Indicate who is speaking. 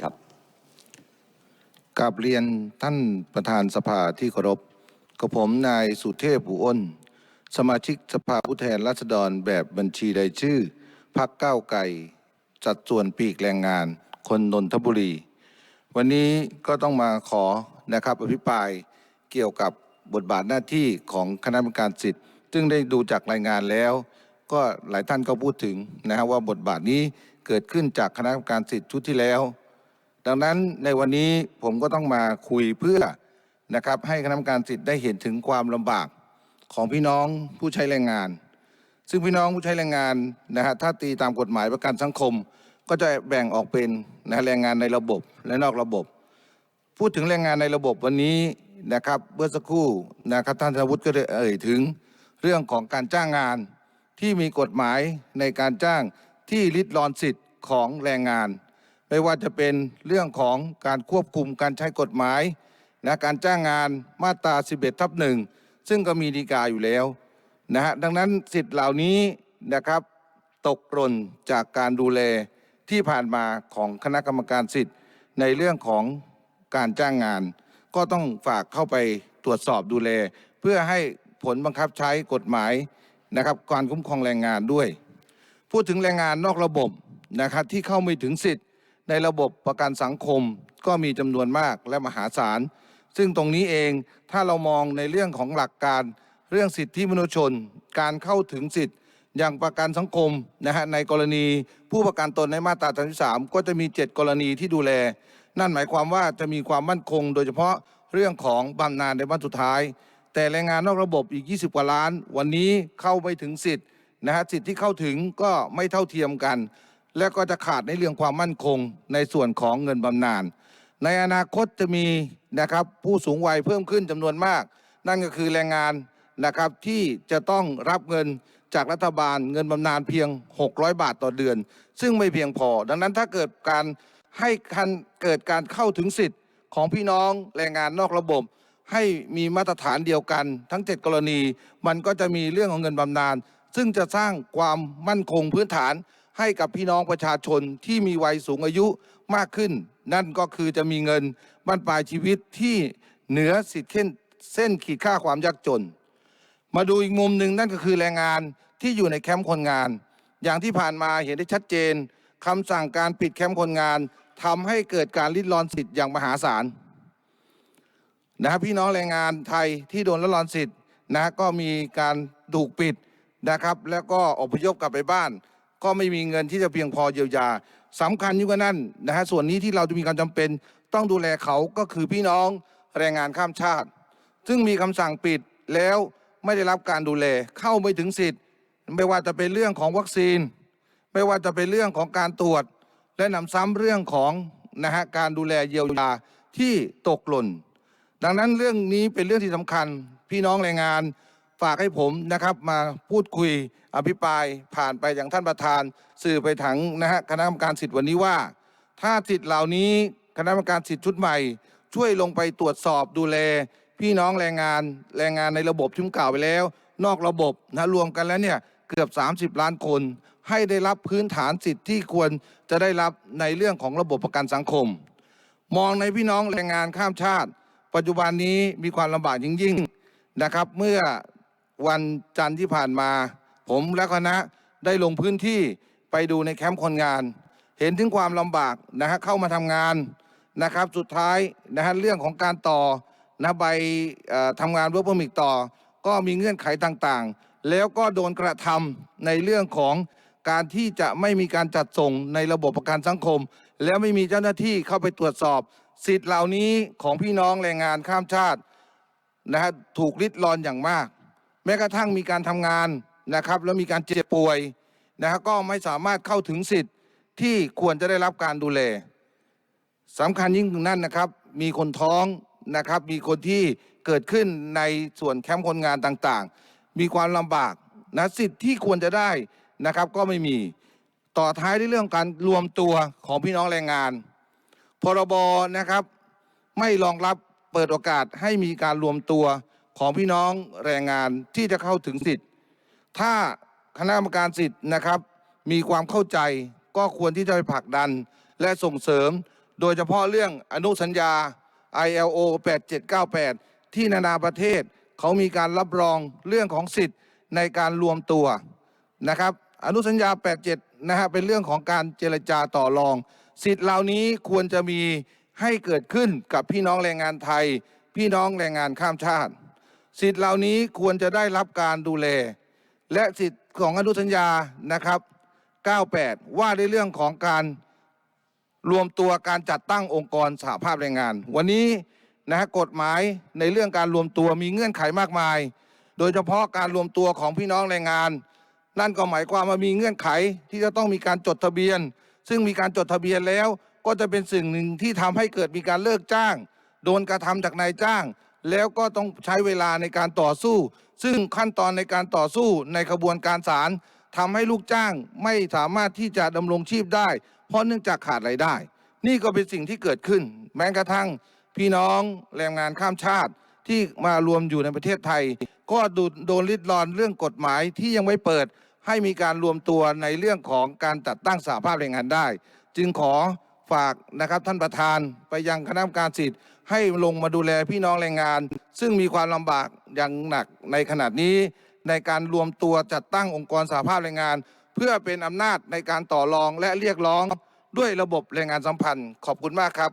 Speaker 1: ครับ
Speaker 2: กราบเรียนท่านประธานสภาที่เคารพกับผมนายสุเทพอุอ้น สมาชิกสภาผู้แทนราษฎรแบบบัญชีรายชื่อพักเก้าวไก่จัดส่วนปีกแรงงานคนนนทบุรี วันนี้ก็ต้องมาขอนะครับอภิปรายเกี่ยวกับบทบาทหน้าที่ของคณะกรรมการสิทธิ์ ซึ่งได้ดูจากรายงานแล้ว ก็หลายท่านก็พูดถึงนะฮะว่าบทบาทนี้เกิดขึ้นจากคณะกรรมการสิทธิ์ชุดที่แล้ว ดังนั้นในวันนี้ผมก็ต้องมาคุยเพื่อนะครับให้คณะกรรมการสิทธิ์ได้เห็นถึงความลำบากของพี่น้องผู้ใช้แรงงาน ซึ่งพี่น้องผู้ใช้แรงงานนะฮะถ้าตีตามกฎหมายประกันสังคม ก็จะแบ่งออกเป็นนะแรงงานในระบบและนอกระบบ พูดถึงแรงงานในระบบวันนี้นะครับเมื่อสักครู่นะครับท่านธนวุฒิก็ได้เอ่ยถึงเรื่องของการจ้างงานที่มีกฎหมายในการจ้างที่ริดรอนสิทธิ์ของแรงงาน ไม่ว่าจะเป็นเรื่องของการควบคุมการใช้กฎหมายนะการจ้างงานมาตรา 11ทับหนึ่งซึ่งก็มีดีกาอยู่แล้วนะฮะดังนั้นสิทธิ์เหล่านี้นะครับตกหล่นจากการดูแลที่ผ่านมาของคณะกรรมการสิทธิ์ในเรื่องของการจ้างงาน ก็ต้องฝากเข้าไปตรวจสอบดูแล เพื่อให้ผลบังคับใช้กฎหมายนะครับการคุ้มครองแรงงานด้วย พูดถึงแรงงานนอกระบบนะครับที่เข้าไม่ถึงสิทธิ์ ในระบบประกันสังคมก็มีจำนวนมากและมหาศาล ซึ่งตรงนี้เองถ้าเรามองในเรื่องของหลักการเรื่องสิทธิมนุษยชน การเข้าถึงสิทธิ์อย่างประกันสังคมนะฮะในกรณีผู้ประกันตนในมาตรา33ก็จะมี 7 กรณีที่ดูแล นั่นหมายความว่าจะมีความมั่นคง โดยเฉพาะเรื่องของบำนาญในวันสุดท้าย แต่แรงงานนอกระบบอีก 20 กว่าล้าน วันนี้เข้าไม่ถึงสิทธิ์นะฮะสิทธิ์ที่เข้าถึงก็ไม่เท่าเทียมกัน และก็จะขาดในเรื่องความมั่นคงในส่วนของเงินบำนาญในอนาคตจะมีนะครับผู้สูงวัยเพิ่มขึ้นจำนวนมาก นั่นก็คือแรงงานนะครับที่จะต้องรับเงินจากรัฐบาลเงินบำนาญเพียง 600 บาทต่อเดือน ซึ่งไม่เพียงพอ ดังนั้นถ้าเกิดการให้คันเกิดการเข้าถึงสิทธิ์ของพี่น้องแรงงานนอกระบบ ให้มีมาตรฐานเดียวกัน ทั้ง 7 กรณี มันก็จะมีเรื่องของเงินบำนาญซึ่งจะสร้างความมั่นคงพื้นฐาน ให้กับพี่น้องประชาชนที่มีวัยสูงอายุมากขึ้น นั่นก็คือจะมีเงินบรรปลายชีวิตที่เหนือสิทธิ์เส้นเส้นขีดค่าความยากจน มาดูอีกมุมหนึ่งนั่นก็คือแรงงานที่อยู่ในแคมป์คนงาน อย่างที่ผ่านมาเห็นได้ชัดเจนคำสั่งการปิดแคมป์คนงานทำให้เกิดการริดรอนสิทธิ์อย่างมหาศาลนะครับพี่น้องแรงงานไทยที่โดนริดรอนสิทธิ์นะก็มีการถูกปิดนะครับ แล้วก็อพยพกลับไปบ้าน ก็ไม่มีเงินที่จะเพียงพอเยียวยาสำคัญยิ่งกว่านั้นนะฮะส่วนนี้ที่เราจะมีการจำเป็น ต้องดูแลเขาก็คือพี่น้องแรงงานข้ามชาติ ซึ่งมีคำสั่งปิดแล้วไม่ได้รับการดูแลเข้าไม่ถึงสิทธิ์ ไม่ว่าจะเป็นเรื่องของวัคซีน ไม่ว่าจะเป็นเรื่องของการตรวจ และนำซ้ำเรื่องของนะฮะการดูแลเยียวยาที่ตกหล่น ดังนั้นเรื่องนี้เป็นเรื่องที่สำคัญพี่น้องแรงงาน ฝากให้ผมนะครับมาพูดคุยอภิปรายผ่านไปอย่างท่านประธาน สื่อไปถังนะฮะคณะกรรมการสิทธิ์วันนี้ว่า ถ้าสิทธิ์เหล่านี้คณะกรรมการสิทธิ์ชุดใหม่ ช่วยลงไปตรวจสอบดูแล พี่น้องแรงงานแรงงานในระบบที่มกล่าวไปแล้ว นอกระบบนะรวมกันแล้วเนี่ยเกือบ 30 ล้านคน ให้ได้รับพื้นฐานสิทธิ์ที่ควรจะได้รับในเรื่องของระบบประกันสังคม มองในพี่น้องแรงงานข้ามชาติ ปัจจุบันนี้มีความลำบากยิ่งยิ่งๆนะครับ เมื่อ วันจันทร์ที่ผ่านมา ผมและคณะได้ลงพื้นที่ไปดูในแคมป์คนงาน เห็นถึงความลำบากนะฮะเข้ามาทำงานนะครับ สุดท้ายนะฮะเรื่องของการต่อนะใบทำงานเวิร์กพอมิกต่อ ก็มีเงื่อนไขต่างๆ แล้วก็โดนกระทำในเรื่องของการที่จะไม่มีการจัดส่งในระบบประกันสังคม แล้วไม่มีเจ้าหน้าที่เข้าไปตรวจสอบ สิทธิ์เหล่านี้ของพี่น้องแรงงานข้ามชาตินะฮะถูกริดรอนอย่างมาก แม้กระทั่งมีการทำงานนะครับ แล้วมีการเจ็บป่วยนะฮะก็ไม่สามารถเข้าถึงสิทธิ์ที่ควรจะได้รับการดูแลสำคัญยิ่งกว่านั้นนะครับ มีคนท้องนะครับ มีคนที่เกิดขึ้นในส่วนแคมป์คนงานต่างๆ มีความลำบากนะสิทธิ์ที่ควรจะได้นะครับ ก็ไม่มีต่อท้ายด้วยเรื่องการรวมตัวของพี่น้องแรงงาน พรบนะครับ ไม่รองรับเปิดโอกาสให้มีการรวมตัว ของพี่น้องแรงงานที่จะเข้าถึงสิทธิ์ ถ้าคณะกรรมการสิทธิ์นะครับ มีความเข้าใจก็ควรที่จะไปผลักดันและส่งเสริม โดยเฉพาะเรื่องอนุสัญญา ILO 8798 ที่นานาประเทศเขามีการรับรองเรื่องของสิทธิ์ในการรวมตัวนะครับ อนุสัญญา 87 นะฮะเป็นเรื่องของการเจรจาต่อรอง สิทธิ์เหล่านี้ควรจะมีให้เกิดขึ้นกับพี่น้องแรงงานไทย พี่น้องแรงงานข้ามชาติ สิทธิ์เหล่านี้ควรจะได้รับการดูแล และสิทธิ์ของอนุสัญญานะครับ 98 ว่าในเรื่องของการรวมตัวการจัดตั้งองค์กรสหภาพแรงงาน วันนี้นะฮะกฎหมายในเรื่องการรวมตัวมีเงื่อนไขมากมาย โดยเฉพาะการรวมตัวของพี่น้องแรงงาน นั่นก็หมายความว่ามีเงื่อนไขที่จะต้องมีการจดทะเบียน ซึ่งมีการจดทะเบียนแล้ว ก็จะเป็นสิ่งหนึ่งที่ทำให้เกิดมีการเลิกจ้าง โดนกระทำจากนายจ้าง แล้วก็ต้องใช้เวลาในการต่อสู้ ซึ่งขั้นตอนในการต่อสู้ในกระบวนการศาลทำให้ลูกจ้างไม่สามารถที่จะดำรงชีพได้ เพราะเนื่องจากขาดรายได้ นี่ก็เป็นสิ่งที่เกิดขึ้น แม้กระทั่งพี่น้องแรงงานข้ามชาติที่มารวมอยู่ในประเทศไทย ก็ดูโดนลิดรอนเรื่องกฎหมายที่ยังไม่เปิดให้มีการรวมตัวในเรื่องของการจัดตั้งสหภาพแรงงานได้ จึงขอฝากนะครับท่านประธานไปยังคณะกรรมการสิทธิ์ ให้ลงมาดูแลพี่น้องแรงงาน ซึ่งมีความลำบากอย่างหนักในขณะนี้ ในการรวมตัวจัดตั้งองค์กรสหภาพแรงงาน เพื่อเป็นอำนาจในการต่อรองและเรียกร้องด้วยระบบแรงงานสัมพันธ์ ขอบคุณมากครับ